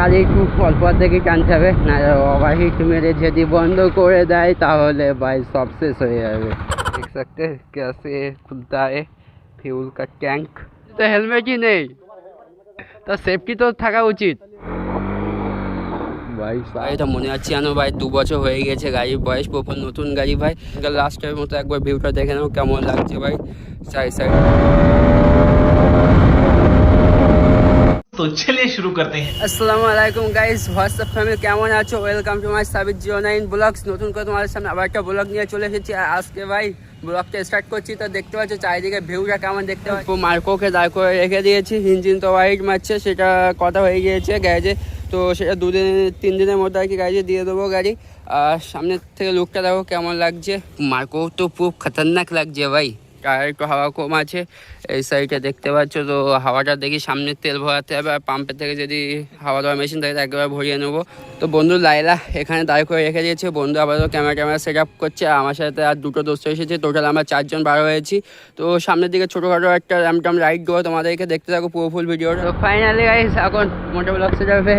গাড়ি একটু অল্প থেকে টানতে হবে না ওভারহিট মেরে যদি বন্ধ করে দেয় তাহলে ভাই সব শেষ হয়ে যাবে দেখ सकते हैं कैसे खुलता है फ्यूल का टैंक তো হেলমেটই নেই তা সেফটি তো থাকা উচিত ভাই এটা মনে আছে জানো ভাই দু বছর হয়ে গেছে গাড়ির বয়স প্রপার নতুন গাড়ি ভাই লাস্টের মতো একবার ভিউটা দেখে নাও কেমন লাগছে ভাই সাইড সাইড তো চলে শুরু করতে আসসালামু আলাইকুম গাইস হোয়াটসঅ্যাপ ফ্যামিলি কেমন আছো? Welcome to my Sabit Jio nine vlogs নতুন করে তোমাদের সামনে আবার একটা ব্লগ নিয়ে চলে এসেছি। আজকে ভাই ব্লগটা স্টার্ট করছি। তো দেখতে পাচ্ছ চারিদিকে ভিউটা কেমন দেখতে পাচ্ছ? মার্কোকে দাঁড় করে রেখে দিয়েছি। ইঞ্জিন তো হোয়াইট মারছে সেটা কথা হয়ে গিয়েছে গ্যারেজে তো সেটা দুদিন তিন দিনের মধ্যে আর কি গাড়ি দিয়ে দেবো গাড়ি। আর সামনের থেকে লুকটা দেখো কেমন লাগছে। মার্কো তো খুব খতরনাক লাগছে ভাই। টায়ার একটু হাওয়া কম আছে। এই সাইডে দেখতে পাচ্ছ তো, হাওয়াটা দেখি সামনে তেল ভরাতে হবে, আর পাম্পের থেকে যদি হাওয়া দেওয়ার মেশিন থাকে একবার ভরিয়ে নেব। তো বন্ধু লাইলা এখানে দাঁড় করে রেখে দিয়েছে। বন্ধু আপাতত ক্যামেরা ট্যামেরা সেট আপ করছে, আর আমার সাথে আর দুটো দোস্ত এসেছে। টোটাল আমরা চারজন বার হয়েছি। তো সামনের দিকে ছোটোখাটো একটা র্যামটাম রাইড দেবো তোমাদেরকে, দেখতে থাকো পুরো ফুল ভিডিওটা তো ফাইনালি গাইস এখন মোটা ব্লগ সেট আপে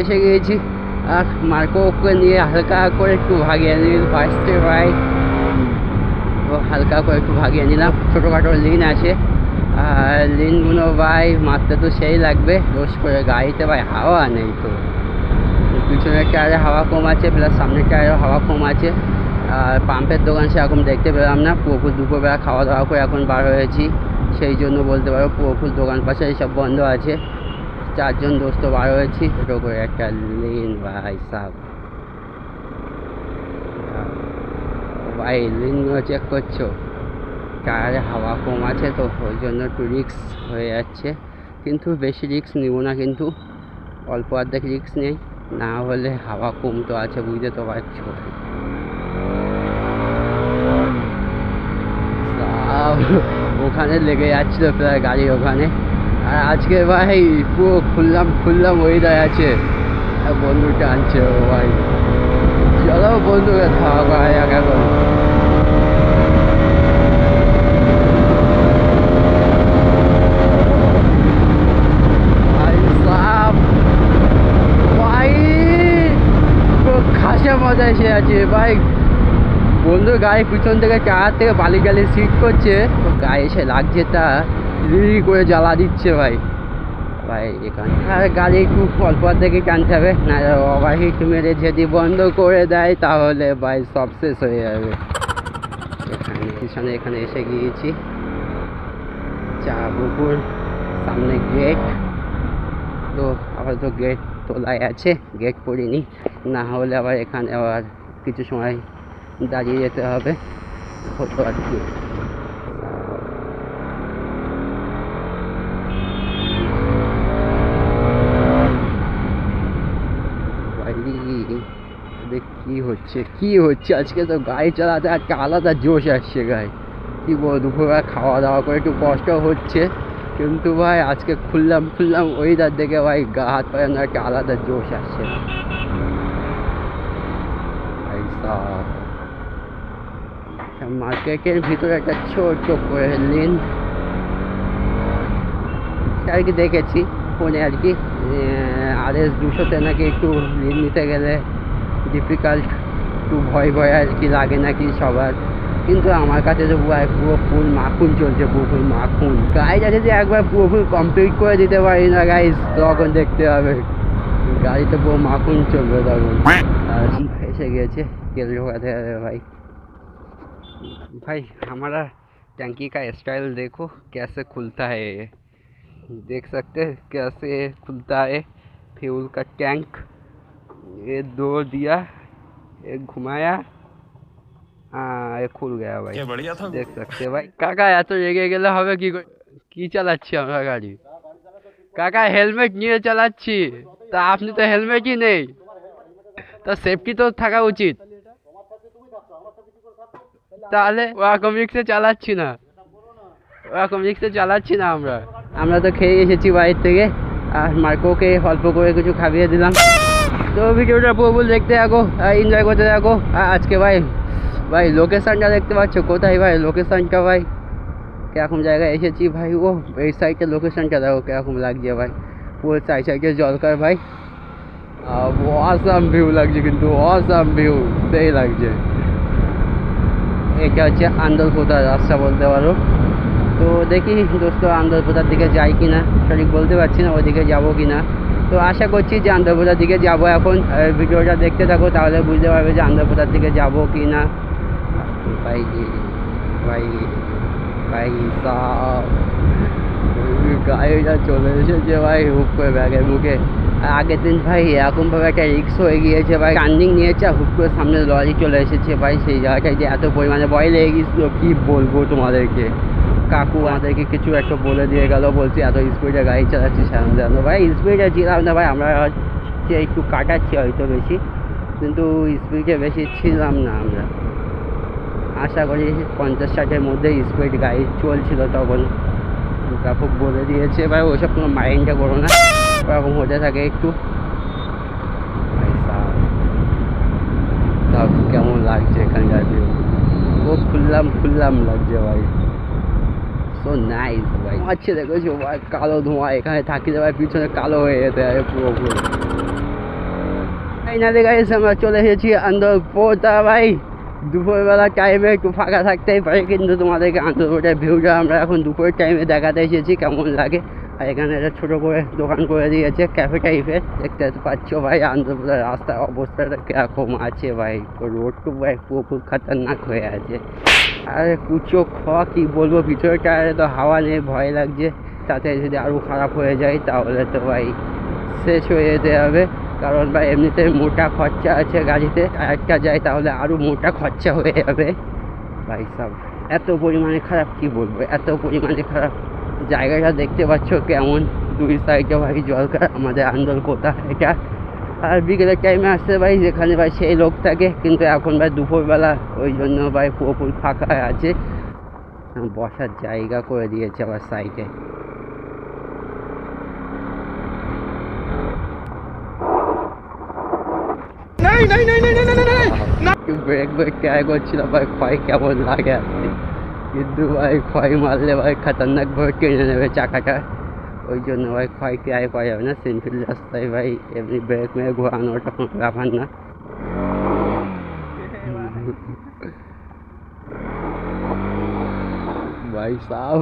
এসে গিয়েছি। আর মার্কো ওকে নিয়ে হালকা করে একটু ভাগিয়ে নিল ফার্স্টে ভাই। হালকা করে একটু ভাগিয়ে নিলাম। ছোটোখাটো লিন আছে। আর লিনগুলো ভাই মারতে তো সেই লাগবে। রোজ করে গাড়িতে ভাই হাওয়া নেই তো। পিছনের টায়ারে হাওয়া কম আছে, প্লাস সামনের টায়ারে হাওয়া কম আছে। আর পাম্পের দোকান সেরকম দেখতে পেলাম না। পুরোপুর দুপুরবেলা খাওয়া দাওয়া করে এখন বার হয়েছি। সেই জন্য বলতে পারো পুরোপুর দোকান পাশে সব বন্ধ আছে। চারজন দোস্ত বার হয়েছি। ছোটো করে একটা লিন ভাই সাহ ভাই লিনগুলো চেক করছ? টায়ারে হাওয়া কম আছে তো, ওই জন্য একটু রিক্স হয়ে যাচ্ছে। কিন্তু বেশি রিক্স নিব না, কিন্তু অল্প অর্ধেক রিক্স নেই। না হলে হাওয়া কম তো আছে, বুঝতে তো পারছ। ওখানে লেগে যাচ্ছিল প্রায় গাড়ি ওখানে। আর আজকে ভাই, পুরো খুললাম খুললাম ওয়েদার আছে। আর বন্ধু টানছে ও ভাই। চলো বন্ধুকে খাওয়া করা যাক এখন ভাই সাব ভাই পুরো মজা এসে আছে। ভাই, বন্ধু গায়ে পিছন থেকে চার থেকে বালি গালি সিট করছে। তো গায়ে এসে লাগছে তা রিলি করে জ্বালা দিচ্ছে ভাই। ভাই, এখানে আর গাড়ি একটু অল্প থেকে টানতে হবে না ওভারহিট মেরে যদি বন্ধ করে দেয় তাহলে ভাই সব শেষ হয়ে যাবে। এখানে, পিছনে, এখানে এসে গিয়েছি। চা, পুকুর, সামনে গেট তো আপাতত গেট তোলায় আছে গেট পড়িনি। না হলে আবার এখানে আবার কিছু সময় দাঁড়িয়ে যেতে হবে। হতো আর কি। কি হচ্ছে কি হচ্ছে? আজকে তো গাড়ি চালাতে একটা আলাদা জোশ আসছে গায়ে। কি বলব, দুপুরবেলা খাওয়া দাওয়া করে একটু কষ্ট হচ্ছে। কিন্তু ভাই, আজকে খুললাম খুললাম ওয়েদার দেখে ভাই গা হাত পায়ে একটা আলাদা জোশ আসছে। মার্কেটের ভিতরে একটা ছোট্ট করে লেন। আর কি দেখেছি, ফোনে আর কি। আর এস দুশোতে নাকি একটু লিন নিতে গেলে ডিফিকাল্ট একটু ভয় ভয় আর কি লাগে নাকি সবার। কিন্তু আমার কাছে তো পুরো ফুল মাখুন চলছে, পুরো ফুল মাখন। গাড়িটা যদি একবার পুরো ফুল কমপ্লিট করে দিতে পারি না গাইজ তখন দেখতে হবে। গাড়িতে পুরো মাখুন চলবে তখন। আর এসে গেছে। তেল ঢোকাতে হবে ভাই भाई हमारा टंकी का स्टाइल देखो कैसे खुलता है ये देख सकते हैं कैसे खुलता है फ्यूल का टैंक ये दो दिया एक घुमाया हाँ ये खुल गया भाई क्या बढ़िया था দেখ सकते ভাই কাকা এত রেগে গেলে হবে কি করে কি চালাচ্ছি আমরা গাড়ি কাকা হেলমেট নিয়ে চালাচ্ছি তা আপনি তো হেলমেটই নেই তা সেফটি তো থাকা উচিত তাহলে ওরকম রিক্সে চালাচ্ছি না। ওরকম রিক্সে চালাচ্ছি না আমরা। আমরা তো খেয়ে এসেছি বাইরের থেকে, আর মার্কোকে অল্প করে কিছু খাইয়ে দিলাম। তো ভিডিওটা পুরো দেখতে থাকো এনজয় করতে থাকো। আজকে ভাই ভাই লোকেশানটা দেখতে পাচ্ছ? কোথায় ভাই লোকেশানটা ভাই? কীরকম জায়গায় এসেছি ভাই? ও, এই সাইডটা লোকেশানটা দেখো কীরকম লাগছে ভাই। পুরো সাইড সাইডে জলকার ভাই। অসাম ভিউ লাগছে কিন্তু অসাম ভিউ সেই লাগছে। এটা হচ্ছে আন্দরপোতার রাস্তা বলতে পারো। তো দেখি দোস্ত আন্দরপোতার দিকে যাই কি না সঠিক বলতে পারছি না ওদিকে যাব কি না তো আশা করছি যে আন্দরপোতার দিকে যাব এখন। ভিডিওটা দেখতে থাকো তাহলে বুঝতে পারবে যে আন্দরপোতার দিকে যাব কি না ভাই ভাই ভাই গাড়িটা চলে এসেছে ভাই, হুক করে ব্যাগের মুখে। আগের দিন ভাই এরকমভাবে একটা রিক্স হয়ে গিয়েছে ভাই। টার্নিং নিয়েছে, আর হুক করে সামনে লরি চলে এসেছে ভাই। সেই জায়গাটায় যে এত পরিমাণে ভয় লেগে গেছিল কী বলব তোমাদেরকে? কাকু আমাদেরকে কিছু একটা বলে দিয়ে গেল, বলছি, এত স্পিডে গাড়ি চালাচ্ছি সামনে জানো ভাই স্পিডে ছিলাম না ভাই, আমরা হচ্ছে একটু কাটাচ্ছি হয়তো বেশি। কিন্তু স্পিডে বেশি ছিলাম না আমরা। আশা করি পঞ্চাশ ষাটের মধ্যে স্পিড গাড়ি চলছিল তখন। কাকু বলে দিয়েছে, ভাই ওইসব কোনো মাইন্ডটা করো না। ওরকম হতে থাকে একটু। কেমন লাগছে এখানকার ভিউ ও খুললাম খুললাম লাগছে ভাই। সো নাইস ভাই। আচ্ছা দেখেছ ভাই কালো ধোঁয়া এখানে থাকিলে ভাই পিছনে কালো হয়ে যেতে হয় পুরো পুরো ফাইনালি গাইস আমরা চলে এসেছি আন্দরপোতা ভাই। দুপুরবেলা টাইমে একটু ফাঁকা থাকতেই পারে কিন্তু তোমাদেরকে আন্দরপোটার ভিউটা আমরা এখন দুপুরের টাইমে দেখাতে এসেছি কেমন লাগে। আর এখানে একটা ছোটো করে দোকান করে দিয়েছে ক্যাফে টাইপের দেখতে পাচ্ছ ভাই আন্দরপোতার রাস্তার অবস্থাটা কীরকম আছে ভাই। রোড রোডটু ভাই পুরো খুব খাতারনাক হয়ে আছে। আরে কুচো খাওয়া কী বলব ভিতরে টায়ারে তো হাওয়া নেই ভয় লাগছে। তাতে যদি আরও খারাপ হয়ে যায়, তাহলে তো ভাই শেষ হয়ে যেতে হবে। কারণ ভাই, এমনিতে মোটা খরচা আছে গাড়িতে। একটা যায়, তাহলে আরও মোটা খরচা হয়ে যাবে। ভাই, সব এত পরিমাণে খারাপ, কি বলব? এত পরিমাণে খারাপ। জায়গাটা দেখতে পাচ্ছ কেমন? দুই সাইডে ভাই জলকার আমাদের আন্দোল কোথা এটা আর বিকেলের টাইমে আসতে ভাই যেখানে ভাই সেই লোক থাকে। কিন্তু এখন ভাই দুপুরবেলা ওই জন্য ভাই পুরোপুরি ফাঁকা আছে। বসার জায়গা করে দিয়েছে আবার সাইডে ব্রেক ব্রেক ট্রাই করছিলাম ভাই ক্ষয় কেমন লাগে আর কি। কিন্তু ভাই ক্ষয় মারলে ভাই খতরনাক ভাবে টেনে নেবে চাকাটা ওই জন্য ভাই ক্ষয় ট্রাই করা যাবে না সিম্পল রাস্তায় ভাই এমনি ব্রেক মেরে ঘোরানো ওটা কোনো ব্যাপার না ভাই সাহ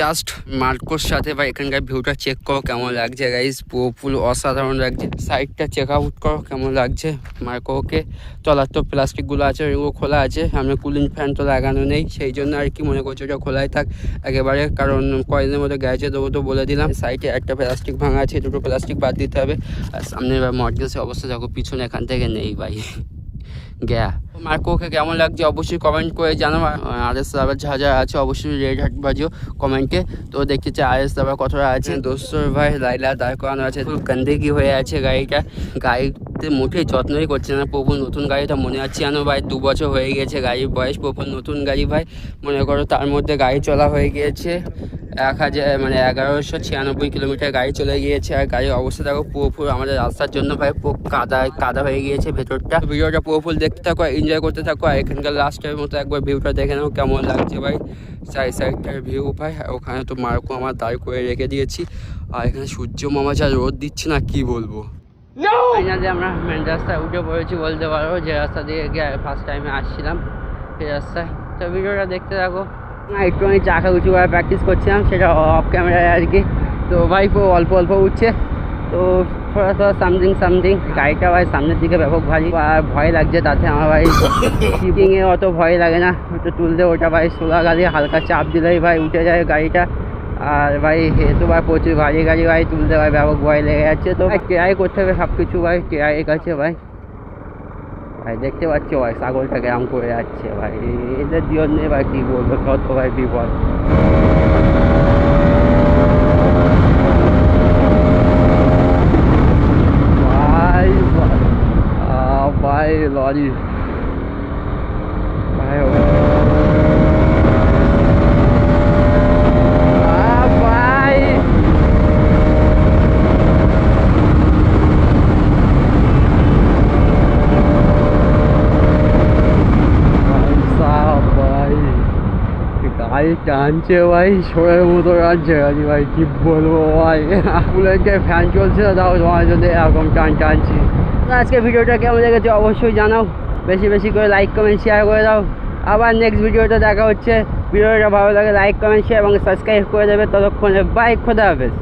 জাস্ট মার্কোর সাথে বা এখানকার ভিউটা চেক করো কেমন লাগছে গাইজ পুরো ফুল অসাধারণ লাগছে। সাইডটা চেক আউট করো কেমন লাগছে মার্কোকে তলার তো প্লাস্টিকগুলো আছে ওইগুলো খোলা আছে। সামনে কুলিং ফ্যান তো লাগানো নেই, সেই জন্য আর কি মনে করছি ওটা খোলাই থাক একেবারে। কারণ কয়েকদিনের মধ্যে গেছে তবু তো বলে দিলাম। সাইডে একটা প্লাস্টিক ভাঙা আছে, দুটো প্লাস্টিক বাদ দিতে হবে। আর সামনে এবার মডগেসের অবস্থা দেখো, পিছনে এখান থেকে নেই ভাই। গ্যা। মার্কোকে কেমন লাগছে অবশ্যই কমেন্ট করে জানাব আর এস দাবার যা যা আছে, অবশ্যই রেড হাট বাজিও কমেন্টে তো দেখতে চাই আর এস দাবার কতটা আছে। দোস্তর ভাই, লাইলা দাঁড় করানো আছে গন্দেগি হয়ে আছে গাড়িটা। গাড়িতে মোটেই যত্নই করছে না প্রভু, নতুন গাড়িটা মনে হচ্ছে জানো ভাই, দু বছর হয়ে গেছে গাড়ির বয়স। প্রভু, নতুন গাড়ি ভাই, মনে করো তার মধ্যে গাড়ি চলা হয়ে গিয়েছে। এক হাজার মানে এগারোশো ছিয়ানব্বই কিলোমিটার গাড়ি চলে গিয়েছে। আর গাড়ির অবস্থা দেখো পুরোপুরি আমাদের রাস্তার জন্য ভাই পুরো কাদা কাদা হয়ে গিয়েছে ভেতরটা। ভিডিওটা পুরোপুরি দেখতে থাকো এনজয় করতে থাকো। আর এখানকার লাস্টের মতো একবার ভিউটা দেখে নাও কেমন লাগছে ভাই। সাইড সাইডটার ভিউ ভাই ওখানে তো মার্কো আমার দাঁড় করে রেখে দিয়েছি। আর এখানে সূর্য মামা যা রোদ দিচ্ছে না কি বলব? ফাইনালি আমরা মেন রাস্তায় উঠে পড়েছি বলতে পারো যে রাস্তা দিয়ে গিয়ে ফার্স্ট টাইমে আসছিলাম। সেই রাস্তায়। তো ভিডিওটা দেখতে থাকো। একটুখানি চাকা উঁচু করে প্র্যাকটিস করছিলাম, সেটা অফ ক্যামেরায় আর কি তো ভাই পুরো অল্প অল্প উঠছে, তো থোড়া থোড়া সামথিং সামথিং গাড়িটা ভাই সামনের দিকে ব্যাপক ভারী। আর ভয় লাগছে, তাতে আমার ভাই শিপিংয়ে অত ভয় লাগে না, একটু তুলতে ওটা ভাই সোলা গাড়ি হালকা চাপ দিলেই ভাই উঠে যায় গাড়িটা। আর ভাই হেতু ভাই প্রচুর ভারী গাড়ি ভাই, তুলতে ভাই ব্যাপক ভয় লেগে যাচ্ছে। তো ভাই ট্রাই করতে হবে সব কিছু ভাই ট্রাই কাছে ভাই। ভাই দেখতে পাচ্ছ ভাই ছাগলটা কেমন করে যাচ্ছে ভাই এদের জন্য ভাই কী বলব কত ভাই বিপদ ভাই ভাই আহ, ভাই লরি ভাই ও- আহ, ভাই ভাই সাহব ভাই ভাই টানছে ভাই, শোয়ের মতো টানছে আজ ভাই, কি বলব ভাই? বুলেটে ফ্যান চলছে তাও তোমার জন্য এরকম টান টানছি। আজকে ভিডিওটা কেমন লেগেছে অবশ্যই জানাও। বেশি বেশি করে লাইক কমেন্ট শেয়ার করে দাও। আবার নেক্সট ভিডিওটা দেখা হচ্ছে। ভিডিওটা ভালো লাগে লাইক কমেন্ট শেয়ার এবং সাবস্ক্রাইব করে দেবে। ততক্ষণে বাই খোদা হাফেজ।